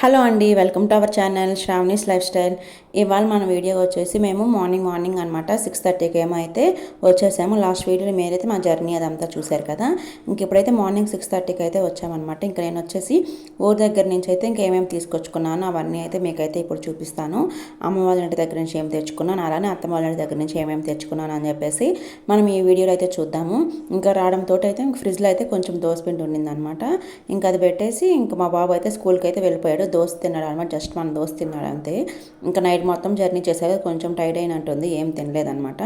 Hello అండి welcome to our channel Shravani's lifestyle. ఇవాళ మన వీడియో వచ్చేసి మేము మార్నింగ్ మార్నింగ్ అనమాట సిక్స్ థర్టీకి ఏమో అయితే వచ్చేసాము. లాస్ట్ వీడియోలో మీరైతే మా జర్నీ అదంతా చూశారు కదా. ఇంక ఇప్పుడైతే మార్నింగ్ సిక్స్ థర్టీకి అయితే వచ్చామన్నమాట. ఇంకా నేను వచ్చేసి ఊరి దగ్గర నుంచి అయితే ఇంకేమేమి తీసుకొచ్చుకున్నాను అవన్నీ అయితే మీకైతే ఇప్పుడు చూపిస్తాను. అమ్మ వాళ్ళ ఇంటి దగ్గర నుంచి ఏం తెచ్చుకున్నాను అలానే అత్తమ్మ వాళ్ళ ఇంటి దగ్గర నుంచి ఏమేమి తెచ్చుకున్నాను అని చెప్పేసి మనం ఈ వీడియోలో అయితే చూద్దాము. ఇంకా రావడంతో అయితే ఇంక ఫ్రిడ్జ్లో అయితే కొంచెం దోసపిండి ఉండింది అనమాట ఇంకా అది పెట్టేసి ఇంకా మా బాబు అయితే స్కూల్కి అయితే వెళ్ళిపోయాడు. దోశ తిన్నాడు అనమాట జస్ట్ మన దోశ తిన్నాడు అంతే ఇంకా నైట్ మొత్తం జర్నీ చేసాక కొంచెం టైర్డ్ అయినట్టుంది ఏం తినలేదనమాట.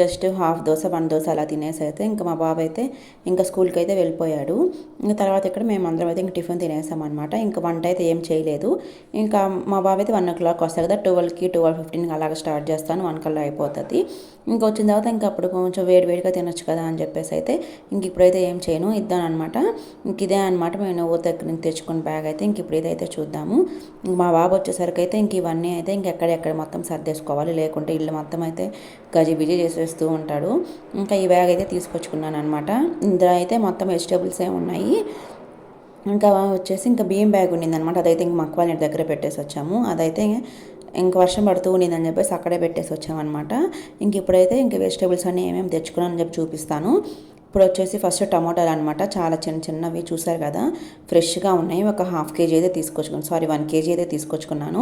Just half dosa one dosa అలా తినేసి అయితే ఇంకా మా బాబు అయితే ఇంకా స్కూల్కి అయితే వెళ్ళిపోయాడు. ఇంకా తర్వాత ఇక్కడ మేము అందరం అయితే ఇంకా టిఫిన్ తినేసామన్నమాట ఇంకా వంట అయితే ఏం చేయలేదు. ఇంకా మా బాబు అయితే వన్ ఓ క్లాక్ వస్తాయి కదా ట్వెల్వ్కి ట్వెల్వ్ ఫిఫ్టీన్కి అలాగ స్టార్ట్ చేస్తాను వన్ కల్లా అయిపోతుంది. ఇంకా వచ్చిన తర్వాత ఇంకా అప్పుడు కొంచెం వేడి వేడిగా తినొచ్చు కదా అని చెప్పేసి అయితే ఇంక ఇప్పుడైతే ఏం చేయను ఇద్దాను అనమాట ఇంక ఇదే అనమాట మేము ఊరి దగ్గర నుంచి తెచ్చుకున్న బ్యాగ్ అయితే ఇంక ఇప్పుడు ఇదైతే చూద్దాం ఇంక మా బాబు వచ్చేసరికి అయితే ఇంక ఇవన్నీ అయితే ఇంకెక్కడెక్కడ మొత్తం సర్దేసుకోవాలి. లేకుంటే ఇల్లు మొత్తం అయితే గజిబిజి చేసేస్తూ ఉంటాడు. ఇంకా ఈ బ్యాగ్ అయితే తీసుకొచ్చుకున్నాను అనమాట ఇందులో అయితే మొత్తం వెజిటేబుల్స్ ఏ ఉన్నాయి. ఇంకా వచ్చేసి ఇంకా బియ్యం బ్యాగ్ ఉండింది అనమాట అదైతే ఇంక మక్కువ వాళ్ళ దగ్గర పెట్టేసి వచ్చాము. అదైతే ఇంక వర్షం పడుతూ ఉండిందని చెప్పేసి అక్కడే పెట్టేసి వచ్చామన్నమాట. ఇంక ఇప్పుడైతే ఇంక వెజిటేబుల్స్ అన్నీ ఏమేమి తెచ్చుకున్నానని చెప్పి చూపిస్తాను. ఇప్పుడు వచ్చేసి ఫస్ట్ టమాటాలు అనమాట చాలా చిన్న చిన్నవి చూసారు కదా? ఫ్రెష్గా ఉన్నాయి. ఒక హాఫ్ కేజీ అయితే తీసుకొచ్చుకున్నాను. సారీ వన్ కేజీ అయితే తీసుకొచ్చుకున్నాను.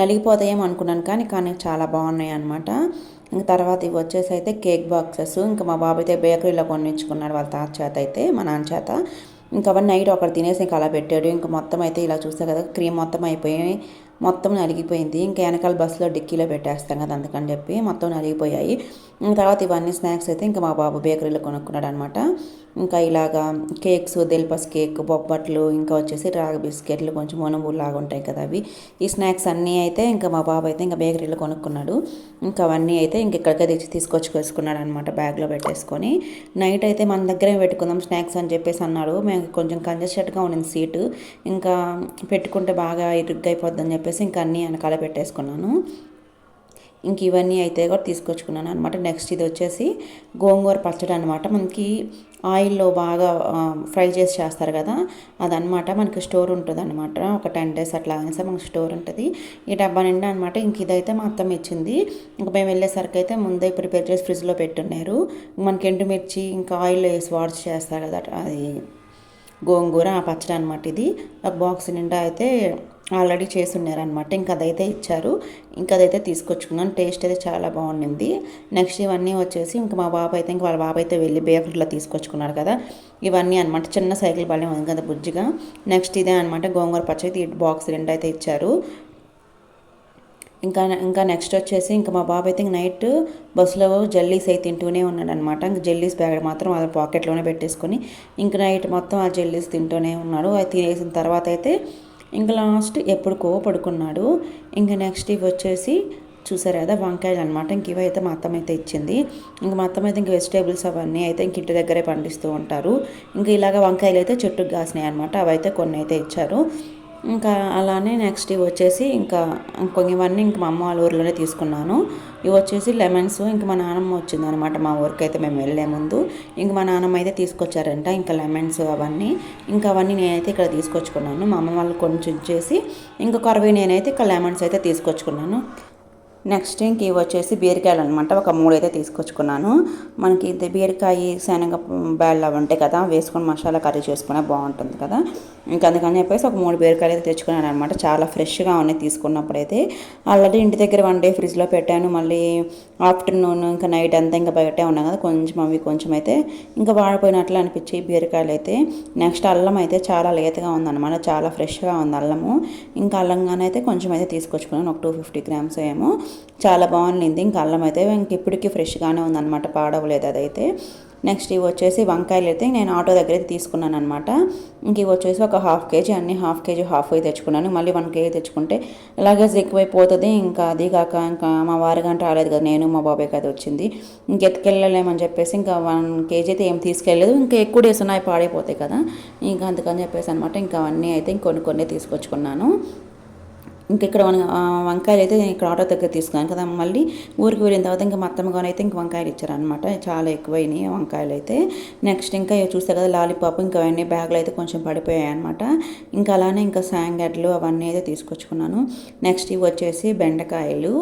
నలిగిపోతాయేమో అనుకున్నాను కానీ కానీ చాలా బాగున్నాయి అనమాట ఇంకా తర్వాత ఇవి వచ్చేసి అయితే కేక్ బాక్సెస్. ఇంకా మా బాబు అయితే బేకరీలో కొనిచ్చుకున్నాడు వాళ్ళ తాత చేత అయితే మా నాన్న చేత. ఇంకా అవన్నీ నైట్ ఒకటి తినేసి ఇంకా అలా పెట్టాడు. ఇంకా మొత్తం అయితే ఇలా చూస్తే కదా? క్రీమ్ మొత్తం అయిపోయి మొత్తం నలిగిపోయింది. ఇంకా వెనకాల బస్సులో డిక్కీలో పెట్టేస్తాం కదా అందుకని చెప్పి మొత్తం నలిగిపోయాయి. తర్వాత ఇవన్నీ స్నాక్స్ అయితే ఇంకా మా బాబు బేకరీలో కొనుక్కున్నాడు అనమాట ఇంకా ఇలాగా కేక్స్ దిల్పస్ కేక్ బొబ్బట్లు ఇంకా వచ్చేసి రాగి బిస్కెట్లు కొంచెం మునుబులు లాగా ఉంటాయి కదా అవి. ఈ స్నాక్స్ అన్నీ అయితే ఇంకా మా బాబు అయితే ఇంకా బేకరీలో కొనుక్కున్నాడు. ఇంకా అవన్నీ అయితే ఇంక ఇక్కడికే తెచ్చి తీసుకొచ్చుకొసుకున్నాడు అనమాట బ్యాగ్లో పెట్టేసుకొని. నైట్ అయితే మన దగ్గరే పెట్టుకుందాం స్నాక్స్ అని చెప్పేసి అన్నాడు. మేము కొంచెం కంజెస్టెడ్గా ఉండింది సీటు. ఇంకా పెట్టుకుంటే బాగా ఇరుగ్గా అయిపోద్ది అని చెప్పేసి ఇంకా అన్నీ వెనకాల పెట్టేసుకున్నాను. ఇంక ఇవన్నీ అయితే కూడా తీసుకొచ్చుకున్నాను అనమాట నెక్స్ట్ ఇది వచ్చేసి గోంగూర పచ్చడి అనమాట మనకి ఆయిల్లో బాగా ఫ్రై చేసి చేస్తారు కదా అదనమాట మనకి స్టోర్ ఉంటుంది అనమాట ఒక టెన్ డేస్ అట్లా అనేసి మనకి స్టోర్ ఉంటుంది. ఈ డబ్బా నిండా అనమాట ఇంక ఇదైతే మా అత్తం ఇచ్చింది. ఇంకా మేము వెళ్ళేసరికి అయితే ముందే ప్రిపేర్ చేసి ఫ్రిడ్జ్లో పెట్టున్నారు. మనకి ఎండుమిర్చి ఇంకా ఆయిల్లో వేసి వాడ్స్ చేస్తారు కదా అది గోంగూర ఆ పచ్చడి అనమాట ఇది. ఒక బాక్స్ నిండా అయితే ఆల్రెడీ చేసి ఉన్నారనమాట ఇంకా అదైతే ఇచ్చారు. ఇంకా అదైతే తీసుకొచ్చుకున్నాను. టేస్ట్ అయితే చాలా బాగుండింది. నెక్స్ట్ ఇవన్నీ వచ్చేసి ఇంకా మా బాబు అయితే ఇంకా వాళ్ళ బాబు అయితే వెళ్ళి బేకరీలో తీసుకొచ్చుకున్నాడు కదా. ఇవన్నీ అనమాట చిన్న సైకిల్ బాగానే ఉంది కదా బుజ్జిగా. నెక్స్ట్ ఇదే అనమాట గోంగూర పచ్చడి బాక్స్ రెండు అయితే ఇచ్చారు. ఇంకా ఇంకా నెక్స్ట్ వచ్చేసి ఇంకా మా బాబు అయితే నైట్ బస్సులో జల్లీస్ అయితే తింటూనే ఉన్నాడు అనమాట ఇంక జల్లీస్ బ్యాగ్ మాత్రం వాళ్ళ పాకెట్లోనే పెట్టేసుకొని ఇంక నైట్ మొత్తం ఆ జల్లీస్ తింటూనే ఉన్నాడు. అది తినేసిన తర్వాత అయితే ఇంకా లాస్ట్ ఎప్పుడుకో పడుకున్నాడు ఇంకా నెక్స్ట్ ఇవి వచ్చేసి చూసారు కదా వంకాయలు అనమాట ఇంక ఇవైతే మా అత్తమ్మ అయితే ఇచ్చింది. ఇంక మా అత్తమ్మ అయితే ఇంక వెజిటేబుల్స్ అవన్నీ అయితే ఇంక ఇంటి దగ్గరే పండిస్తూ ఉంటారు. ఇంక ఇలాగ వంకాయలు అయితే చెట్టుకు కాసినాయి అనమాట అవైతే కొన్ని అయితే ఇచ్చారు. ఇంకా అలానే నెక్స్ట్ ఇవి వచ్చేసి ఇంకా ఇంకొన్ని ఇవన్నీ ఇంక మా అమ్మ వాళ్ళ ఊర్లోనే తీసుకున్నాను. ఇవి వచ్చేసి లెమన్స్ ఇంక మా నాన్నమ్మ వచ్చింది అనమాట మా ఊరికి అయితే మేము వెళ్ళే ముందు. ఇంక మా నాన్నమ్మ అయితే తీసుకొచ్చారంట ఇంకా లెమన్స్ అవన్నీ. ఇంకా అవన్నీ నేనైతే ఇక్కడ తీసుకొచ్చుకున్నాను. మా అమ్మ వాళ్ళు కొంచెం చేసి ఇంకా కొరవి నేనైతే ఇక్కడ లెమన్స్ అయితే తీసుకొచ్చుకున్నాను. నెక్స్ట్ ఇంక ఇవి వచ్చేసి బీరకాయలు అనమాట ఒక మూడు అయితే తీసుకొచ్చుకున్నాను. మనకి ఇది బీరకాయ శనగ బ్యాళ్ళు అవి ఉంటాయి కదా వేసుకొని మసాలా కర్రీ చేసుకునే బాగుంటుంది కదా. ఇంకా అందుకని చెప్పేసి ఒక మూడు బీరకాయలు అయితే తెచ్చుకున్నాను అనమాట చాలా ఫ్రెష్గా ఉన్నాయి తీసుకున్నప్పుడు అయితే ఆల్రెడీ ఇంటి దగ్గర వన్ డే ఫ్రిడ్జ్లో పెట్టాను. మళ్ళీ ఆఫ్టర్నూన్ ఇంకా నైట్ అంతా ఇంకా బయటే ఉన్నాయి కదా కొంచెం అవి కొంచెం అయితే ఇంకా వాడిపోయినట్లు అనిపించి బీరకాయలు అయితే. నెక్స్ట్ అల్లం అయితే చాలా లేతగా ఉందన్నమాట. చాలా ఫ్రెష్గా ఉంది అల్లము. ఇంకా అల్లంగానైతే కొంచెం అయితే తీసుకొచ్చుకున్నాను. ఒక టూ ఫిఫ్టీ గ్రామ్స్ ఏమో. చాలా బాగుంది ఇంకా అల్లం అయితే ఇంక ఇప్పటికీ ఫ్రెష్గానే ఉందన్నమాట. పాడవలేదు అదైతే. నెక్స్ట్ ఇవి వచ్చేసి వంకాయలు అయితే నేను ఆటో దగ్గర అయితే తీసుకున్నాను అనమాట ఇంక ఇవి వచ్చేసి ఒక హాఫ్ కేజీ అన్ని హాఫ్ కేజీ హాఫ్ అయి తెచ్చుకున్నాను. మళ్ళీ వన్ కేజీ తెచ్చుకుంటే లగేజ్ ఎక్కువైపోతుంది. ఇంకా అది కాక ఇంకా మా వారి గంట రాలేదు కదా నేను మా బాబాయ్ కదా వచ్చింది. ఇంకెత్తుకెళ్ళలేమని చెప్పేసి ఇంకా వన్ కేజీ అయితే ఏం తీసుకెళ్ళలేదు. ఇంకా ఎక్కువ డేస్ ఉన్నాయి పాడైపోతాయి కదా. ఇంకా అందుకని చెప్పేసి అనమాట ఇంకా అవన్నీ అయితే ఇంకొన్ని కొన్ని తీసుకొచ్చుకున్నాను. ఇంక ఇక్కడ వంకాయలు అయితే నేను ఇక్కడ ఆటో దగ్గర తీసుకున్నాను కదా మళ్ళీ ఊరికి వెళ్ళిన తర్వాత ఇంకా మా అత్తమ్మగారు అయితే ఇంక వంకాయలు ఇచ్చారనమాట చాలా ఎక్కువైనాయి వంకాయలు అయితే నెక్స్ట్ ఇంకా ఇవి చూస్తే కదా లాలీపాప్ ఇంకా అవన్నీ బ్యాగ్లు అయితే కొంచెం పడిపోయాయి అనమాట ఇంకా అలానే ఇంకా శాంగడ్లు అవన్నీ అయితే తీసుకొచ్చుకున్నాను. నెక్స్ట్ ఇవి వచ్చేసి బెండకాయలు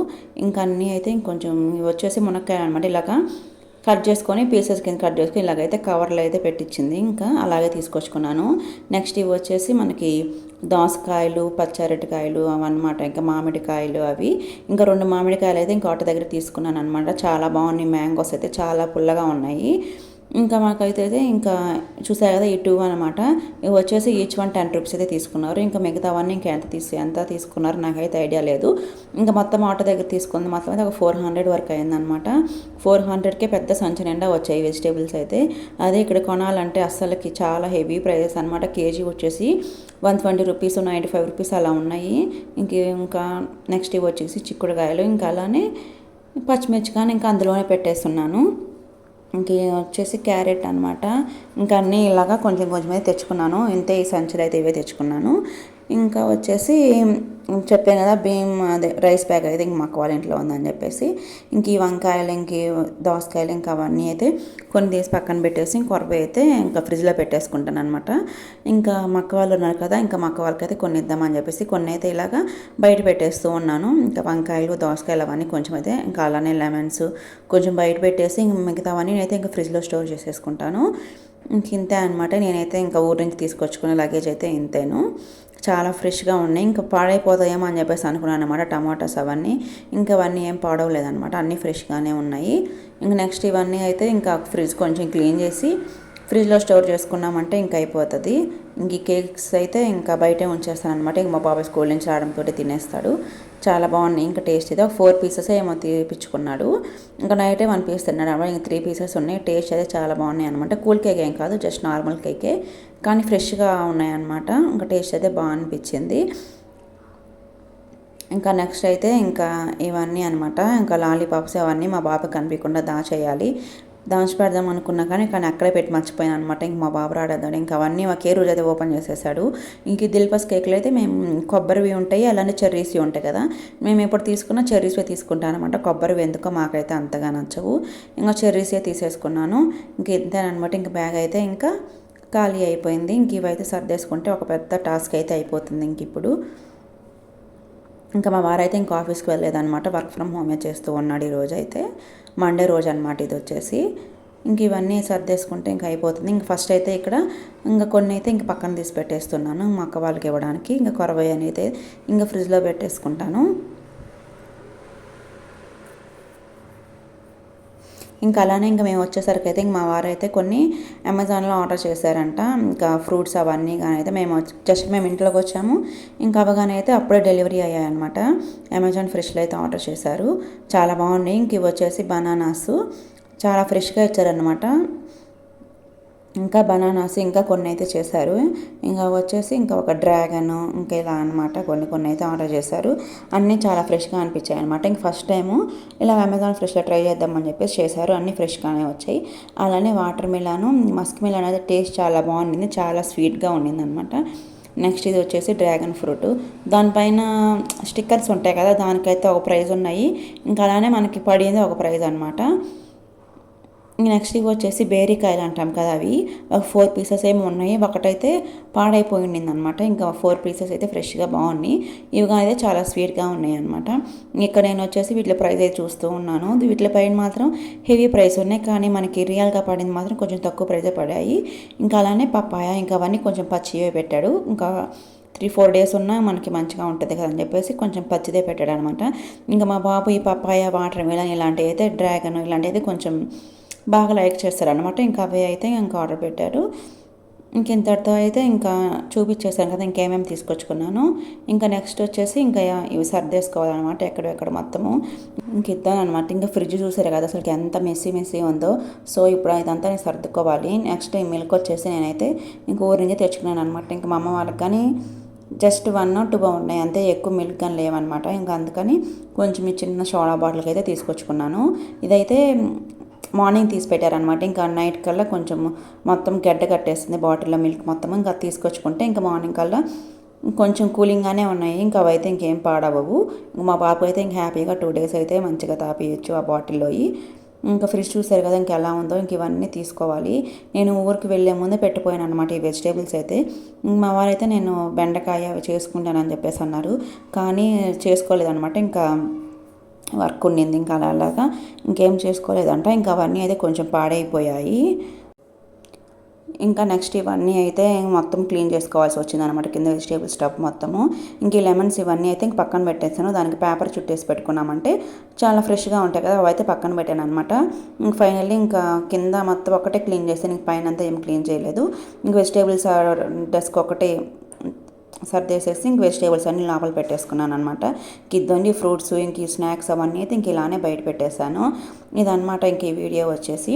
ఇంకా అన్నీ అయితే ఇంకొంచెం ఇవి వచ్చేసి మునక్కాయలు అనమాట ఇలాగా కట్ చేసుకొని పీసెస్ కింద కట్ చేసుకొని ఇలాగైతే కవర్లు అయితే పెట్టించింది. ఇంకా అలాగే తీసుకొచ్చుకున్నాను. నెక్స్ట్ ఇవి వచ్చేసి మనకి దోసకాయలు పచ్చరటికాయలు అవన్నమాట. ఇంకా మామిడికాయలు అవి. ఇంకా రెండు మామిడికాయలు అయితే ఇంకా ఆట దగ్గర తీసుకున్నాను అనమాట చాలా బాగున్నాయి మ్యాంగోస్ అయితే. చాలా పుల్లగా ఉన్నాయి. ఇంకా మాకైతే అయితే ఇంకా చూసారు కదా ఈ టూ అనమాట ఇవి వచ్చేసి ఈచ్ వన్ టెన్ రూపీస్ అయితే తీసుకున్నారు. ఇంకా మిగతావన్నీ ఇంకా ఎంత తీసి ఎంత తీసుకున్నారు నాకైతే ఐడియా లేదు. ఇంకా మొత్తం ఆటో దగ్గర తీసుకుంది మొత్తం అయితే ఒక ఫోర్ హండ్రెడ్ వరకు అయిందనమాట ఫోర్ హండ్రెడ్కే పెద్ద సంచి నిండా వచ్చాయి వెజిటేబుల్స్ అయితే. అదే ఇక్కడ కొనాలంటే అస్సలకి చాలా హెవీ ప్రైజెస్ అనమాట కేజీ వచ్చేసి one twenty rupees ninety five rupees అలా ఉన్నాయి. ఇంక ఇంకా నెక్స్ట్ ఇవి వచ్చేసి చిక్కుడుకాయలు. ఇంకా అలానే పచ్చిమిర్చి కానీ ఇంకా అందులోనే పెట్టేస్తున్నాను. ఇంక వచ్చేసి క్యారెట్ అనమాట ఇంకా అన్నీ ఇలాగా కొంచెం కొంచెం అయితే తెచ్చుకున్నాను. ఇంతే ఈ సంచులు అయితే ఇవే తెచ్చుకున్నాను. ఇంకా వచ్చేసి చెప్పాను కదా బియ్యం అదే రైస్ బ్యాగ్ అయితే ఇంక మాకు వాళ్ళ ఇంట్లో ఉందని చెప్పేసి ఇంక ఈ వంకాయలు ఇంక దోసకాయలు ఇంకా అవన్నీ అయితే కొన్ని తీసి పక్కన పెట్టేసి ఇంకొరపై అయితే ఇంకా ఫ్రిడ్జ్లో పెట్టేసుకుంటాను అనమాట ఇంకా మక్క వాళ్ళు ఉన్నారు కదా ఇంకా మక్క వాళ్ళకైతే కొన్ని ఇద్దామని చెప్పేసి కొన్ని అయితే ఇలాగా బయట పెట్టేస్తూ ఉన్నాను. ఇంకా వంకాయలు దోసకాయలు అవన్నీ కొంచెం అయితే ఇంకా అలానే లెమన్స్ కొంచెం బయట పెట్టేసి ఇంక మిగతావన్నీ నేనైతే ఇంకా ఫ్రిడ్జ్లో స్టోర్ చేసేసుకుంటాను. ఇంక ఇంతే అనమాట నేనైతే ఇంకా ఊరి నుంచి తీసుకొచ్చుకునే లగేజ్ అయితే ఇంతేను. చాలా ఫ్రెష్గా ఉన్నాయి. ఇంకా పాడైపోతాయేమో అని చెప్పేసి అనుకున్నాను అనమాట టమాటాస్ అవన్నీ. ఇంకా అవన్నీ ఏం పాడవలేదనమాట అన్నీ ఫ్రెష్గానే ఉన్నాయి. ఇంకా నెక్స్ట్ ఇవన్నీ అయితే ఇంకా ఫ్రిడ్జ్ కొంచెం క్లీన్ చేసి ఫ్రిడ్జ్లో స్టోర్ చేసుకున్నామంటే ఇంకా అయిపోతుంది. ఇంక ఈ కేక్స్ అయితే ఇంకా బయటే ఉంచేస్తాను అనమాట ఇంక మా బాబాయ్ స్కూల్ నుంచి రావడంతో తినేస్తాడు. చాలా బాగున్నాయి. ఇంకా టేస్ట్ అయితే ఫోర్ పీసెస్ ఏమో తీపిచ్చుకున్నాడు. ఇంకా నైటే వన్ పీస్ తిన్నాడు అనమాట ఇంకా త్రీ పీసెస్ ఉన్నాయి. టేస్ట్ అయితే చాలా బాగున్నాయి అనమాట కూల్ కేక్ ఏం కాదు జస్ట్ నార్మల్ కేకే. కానీ ఫ్రెష్గా ఉన్నాయి అనమాట ఇంకా టేస్ట్ అయితే బాగా అనిపించింది. ఇంకా నెక్స్ట్ అయితే ఇంకా ఇవన్నీ అనమాట ఇంకా లాలీపాప్స్ అవన్నీ మా బాబుకి కనిపించకుండా దాచేయాలి. దాచి పెడదాం అనుకున్నా కానీ కానీ అక్కడే పెట్టి మర్చిపోయాను అనమాట ఇంక మా బాబు రాడదాడు ఇంకా అవన్నీ ఒకే రోజు అయితే ఓపెన్ చేసేసాడు. ఇంక దిల్పస్ కేకులు అయితే మేము కొబ్బరివి ఉంటాయి అలానే చెర్రీస్వి ఉంటాయి కదా. మేము ఎప్పుడు తీసుకున్నా చెర్రీస్వే తీసుకుంటాను అనమాట కొబ్బరివి ఎందుకో మాకైతే అంతగా నచ్చవు. ఇంకా చెర్రీసే తీసేసుకున్నాను. ఇంక ఇంతేనమాట ఇంక బ్యాగ్ అయితే ఇంకా ఖాళీ అయిపోయింది. ఇంక ఇవైతే సర్దేసుకుంటే ఒక పెద్ద టాస్క్ అయితే అయిపోతుంది ఇంక ఇప్పుడు. ఇంకా మా వారైతే ఇంకా ఆఫీస్కి వెళ్ళలేదన్నమాట. వర్క్ ఫ్రమ్ హోమే చేస్తూ ఉన్నాడు ఈ రోజు అయితే మండే రోజు అనమాట ఇది వచ్చేసి. ఇంక ఇవన్నీ సర్దేసుకుంటే ఇంకా అయిపోతుంది. ఇంక ఫస్ట్ అయితే ఇక్కడ ఇంకా కొన్ని అయితే ఇంక పక్కన తీసి పెట్టేస్తున్నాను. మా అక్క వాళ్ళకి ఇవ్వడానికి ఇంకా కొరవై అనేది అయితే ఇంకా ఫ్రిడ్జ్లో పెట్టేసుకుంటాను. ఇంకా అలానే ఇంకా మేము వచ్చేసరికి అయితే ఇంక మా వారు అయితే కొన్ని అమెజాన్లో ఆర్డర్ చేశారంట. ఇంకా ఫ్రూట్స్ అవన్నీ కానీ అయితే మేము జస్ట్ మేము ఇంట్లోకి వచ్చాము. ఇంకా అవగానే అయితే అప్పుడే డెలివరీ అయ్యాయన్నమాట. అమెజాన్ ఫ్రెష్లో అయితే ఆర్డర్ చేశారు. చాలా బాగున్నాయి. ఇంక ఇవి వచ్చేసి బనానాస్. చాలా ఫ్రెష్గా ఇచ్చారనమాట ఇంకా బనానాస్ ఇంకా కొన్ని అయితే చేశారు. ఇంకా వచ్చేసి ఇంకా ఒక డ్రాగన్ ఇంకా ఇలా అనమాట కొన్ని కొన్ని అయితే ఆర్డర్ చేశారు. అన్నీ చాలా ఫ్రెష్గా అనిపించాయి అనమాట ఇంక ఫస్ట్ టైము ఇలా అమెజాన్ ఫ్రెష్లో ట్రై చేద్దామని చెప్పేసి చేశారు. అన్నీ ఫ్రెష్గానే వచ్చాయి. అలానే వాటర్ మిలాను మస్క్ మిలాన్ అయితే టేస్ట్ చాలా బాగుండింది. చాలా స్వీట్గా ఉండింది అనమాట నెక్స్ట్ ఇది వచ్చేసి డ్రాగన్ ఫ్రూట్. దానిపైన స్టిక్కర్స్ ఉంటాయి కదా దానికైతే ఒక ప్రైజ్ ఉన్నాయి. ఇంకా అలానే మనకి పడింది ఒక ప్రైజ్ అనమాట నెక్స్ట్ ఇవి వచ్చేసి బేరీకాయలు అంటాం కదా అవి. ఒక ఫోర్ పీసెస్ ఏమి ఉన్నాయి. ఒకటైతే పాడైపోయి ఉండింది అనమాట ఇంకా ఫోర్ పీసెస్ అయితే ఫ్రెష్గా బాగున్నాయి. ఇవి అయితే చాలా స్వీట్గా ఉన్నాయి అనమాట ఇక్కడ నేను వచ్చేసి వీటి ప్రైస్ అయితే చూస్తూ ఉన్నాను. వీటి పైన మాత్రం హెవీ ప్రైస్ ఉన్నాయి. కానీ మనకి రియల్గా పడింది మాత్రం కొంచెం తక్కువ ప్రైజే పడాయి. ఇంకా అలానే పప్పాయ ఇంకా అవన్నీ కొంచెం పచ్చివే పెట్టాడు. ఇంకా త్రీ ఫోర్ డేస్ ఉన్నా మనకి మంచిగా ఉంటుంది కదా అని చెప్పేసి కొంచెం పచ్చిదే పెట్టాడు అనమాట ఇంకా మా బాబు ఈ పప్పాయ వాటర్ మిలన్ ఇలాంటివి అయితే డ్రాగన్ ఇలాంటివి అయితే కొంచెం బాగా లైక్ చేస్తారనమాట ఇంకా అవే అయితే ఇంకా ఆర్డర్ పెట్టారు. ఇంక ఇంతటితో అయితే ఇంకా చూపించేసాను కదా ఇంకేమేమి తీసుకొచ్చుకున్నాను. ఇంకా నెక్స్ట్ వచ్చేసి ఇంకా ఇవి సర్దేసుకోవాలన్నమాట ఎక్కడెక్కడ మొత్తము. ఇంక ఇద్దాను అనమాట ఇంకా ఫ్రిడ్జ్ చూసారు కదా అసలు ఎంత మెస్సీ మెస్సీ ఉందో. సో ఇప్పుడు ఇదంతా నేను సర్దుకోవాలి. నెక్స్ట్ ఈ మిల్క్ వచ్చేసి నేనైతే ఇంక ఊరి నుంచి తెచ్చుకున్నాను అనమాట ఇంకా మా అమ్మ వాళ్ళకి కానీ జస్ట్ వన్ టూ బాగున్నాయి అంతే ఎక్కువ మిల్క్ కానీ లేవన్నమాట. ఇంకా అందుకని కొంచెం చిన్న సోడా బాటిల్కి అయితే తీసుకొచ్చుకున్నాను. ఇదైతే మార్నింగ్ తీసి పెట్టారనమాట ఇంకా నైట్ కల్లా కొంచెం మొత్తం గడ్డ కట్టేస్తుంది బాటిల్లో మిల్క్ మొత్తం. ఇంకా తీసుకొచ్చుకుంటే ఇంకా మార్నింగ్ కల్లా కొంచెం కూలింగ్గానే ఉన్నాయి. ఇంకా అవైతే ఇంకేం పాడవవు మా పాప అయితే ఇంక హ్యాపీగా టూ డేస్ అయితే మంచిగా తాపేయచ్చు ఆ బాటిల్లోయి ఇంకా ఫ్రిడ్జ్ చూసారు కదా ఇంక ఎలా ఉందో ఇంక ఇవన్నీ తీసుకోవాలి. నేను ఊరికి వెళ్ళే ముందే పెట్టిపోయాను అనమాట ఈ వెజిటేబుల్స్ అయితే. మా వారైతే నేను బెండకాయ అవి చేసుకుంటానని చెప్పేసి అన్నారు. కానీ చేసుకోలేదన్నమాట. ఇంకా వర్క్ ఉండింది ఇంకా అలా అలాగా. ఇంకేం చేసుకోలేదంట. ఇంకా అవన్నీ అయితే కొంచెం పాడైపోయాయి. ఇంకా నెక్స్ట్ ఇవన్నీ అయితే మొత్తం క్లీన్ చేసుకోవాల్సి వచ్చింది అనమాట కింద వెజిటేబుల్ స్టఫ్ మొత్తము. ఇంక ఈ లెమన్స్ ఇవన్నీ అయితే ఇంక పక్కన పెట్టేసాను దానికి పేపర్ చుట్టేసి పెట్టుకున్నామంటే చాలా ఫ్రెష్గా ఉంటాయి కదా. అవి అయితే పక్కన పెట్టాను అనమాట ఇంక ఫైనల్లీ ఇంకా కింద మొత్తం ఒకటే క్లీన్ చేస్తాను ఇంక పైన అంతా ఏం క్లీన్ చేయలేదు. ఇంక వెజిటేబుల్స్ డెస్క్ ఒకటే సర్దేసేసి ఇంక వెజిటేబుల్స్ అన్ని లోపల పెట్టేసుకున్నాను అనమాట కిద్దండి ఫ్రూట్స్ ఇంక ఈ స్నాక్స్ అవన్నీ అయితే ఇంక ఇలానే బయట పెట్టేశాను. ఇదనమాట ఇంక ఈ వీడియో వచ్చేసి.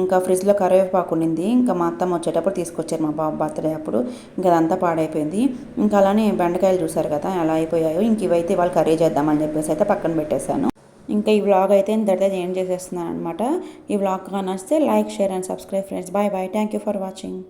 ఇంకా ఫ్రిడ్జ్లో కరివేపాకు ఉండింది. ఇంకా మా అత్తమ్మ వచ్చేటప్పుడు తీసుకొచ్చారు మా బాబు బర్త్డే అప్పుడు. ఇంకా అదంతా పాడైపోయింది. ఇంకా అలానే బెండకాయలు చూసారు కదా ఎలా అయిపోయాయో. ఇంక ఇవైతే వాళ్ళు కర్రీ చేద్దామని చెప్పేసి అయితే పక్కన పెట్టేశాను. ఇంకా ఈ వ్లాగ్ అయితే ఇంతటితో ఏం చేసేస్తున్నాను అనమాట ఈ వ్లాగ్ నచ్చితే like share and subscribe friends. Bye bye. Thank you for watching.